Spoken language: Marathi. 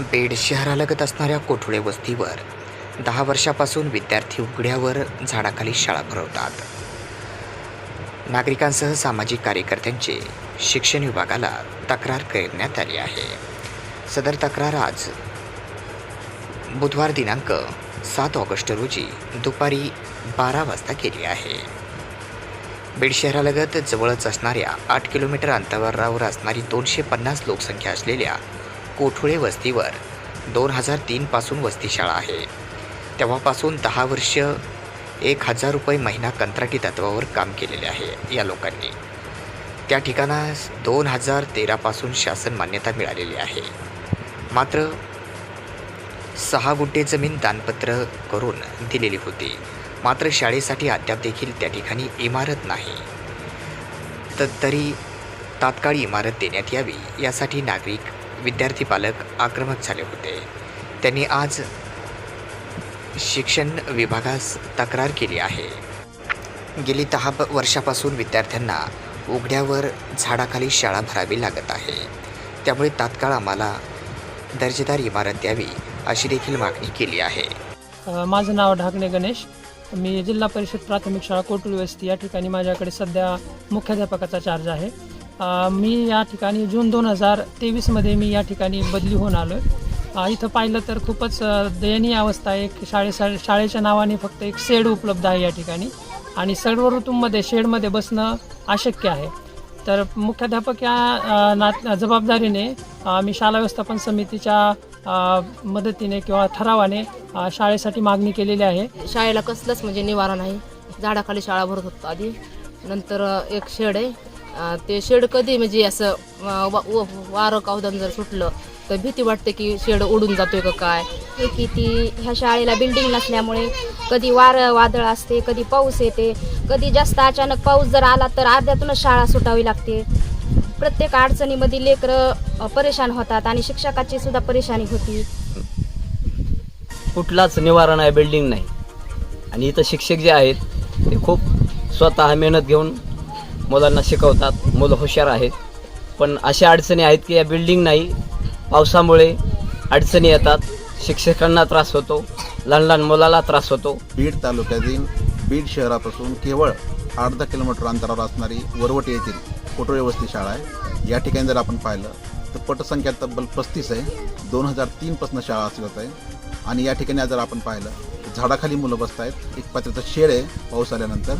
बीड शहरालगत असणाऱ्या कोठुळे वस्तीवर. दहा वर्षापासून विद्यार्थी उघड्यावर झाडाखाली शाळा भरवतात नागरिकांसह सामाजिक कार्यकर्त्यांचे शिक्षण विभागाला तक्रार करण्यात आली आहे. सदर तक्रार आज बुधवार दिनांक सात ऑगस्ट रोजी दुपारी बारा वाजता केली आहे. बीड शहरालगत जवळच असणाऱ्या आठ किलोमीटर अंतरावर असणारी दोनशे पन्नास लोकसंख्या असलेल्या कोठुळे वस्तीवर दोन हजार तीनपासून वस्तीशाळा आहे. तेव्हापासून दहा वर्ष एक हजार रुपये महिना कंत्राटी तत्वावर काम केलेले आहे या लोकांनी. त्या ठिकाणास दोन हजार तेरापासून शासन मान्यता मिळालेली आहे. मात्र सहा गुंठे जमीन दानपत्र करून दिलेली होती. मात्र शाळेसाठी अद्याप देखील त्या ठिकाणी इमारत नाही. तर तरी तात्काळ इमारत देण्यात यावी यासाठी नागरिक विद्यार्थी पालक आक्रमक झाले होते. त्यांनी आज शिक्षण विभागास तक्रार केली आहे. गेली दहा वर्षापासून विद्यार्थ्यांना उघड्यावर झाडाखाली शाळा भरावी लागत आहे. त्यामुळे तात्काळ आम्हाला दर्जेदार इमारत द्यावी अशी देखील मागणी केली आहे. माझं नाव ढाकणे गणेश. मी जिल्हा परिषद प्राथमिक शाळा कोटुल वस्ती या ठिकाणी माझ्याकडे सध्या मुख्याध्यापकाचा चार्ज आहे. मी या ठिकाणी जून दोन हजार तेवीसमध्ये मी या ठिकाणी बदली होऊन आलो आहे इथं पाहिलं तर खूपच दयनीय अवस्था आहे. एक शाळे शाळेच्या नावाने फक्त एक शेड उपलब्ध आहे या ठिकाणी. आणि सर्व ऋतूंमध्ये शेडमध्ये बसणं अशक्य आहे. तर मुख्याध्यापक या ना जबाबदारीने मी शाळा व्यवस्थापन समितीच्या मदतीने किंवा ठरावाने शाळेसाठी मागणी केलेली आहे. शाळेला कसलंच म्हणजे निवारण नाही. झाडाखाली शाळा भरत होतो आधी. नंतर एक शेड आहे. ते शेड कधी म्हणजे असं व- वारं कावदान जर सुटलं तर भीती वाटते की शेड उडून जातोय का काय? की ती ह्या शाळेला बिल्डिंग नसल्यामुळे कधी वारं वादळ असते कधी पाऊस येते कधी जास्त अचानक पाऊस जर आला तर अर्ध्यातूनच शाळा सुटावी लागते. प्रत्येक अडचणीमध्ये लेकरं परेशान होतात आणि शिक्षकाची सुद्धा परेशानी होती. कुठलाच निवारण आहे बिल्डिंग नाही. आणि इथं शिक्षक जे आहेत ते खूप स्वतः मेहनत घेऊन मुलांना शिकवतात मुलं हुशार आहेत. पण अशा अडचणी आहेत की या बिल्डिंग नाही. पावसामुळे अडचणी येतात. शिक्षकांना त्रास होतो. लहान लहान मुलाला त्रास होतो. बीड तालुक्यातील बीड शहरापासून केवळ आठ दहा किलोमीटर अंतरावर असणारी वरवट येथील कोटोळे वस्ती शाळा आहे. या ठिकाणी जर आपण पाहिलं तर पटसंख्या तब्बल पस्तीस आहे. दोन हजार तीनपासून शाळा असत आहे. आणि या ठिकाणी जर आपण पाहिलं तर झाडाखाली मुलं बसत आहेत एक पात्राचं शेड आहे पाऊस आल्यानंतर.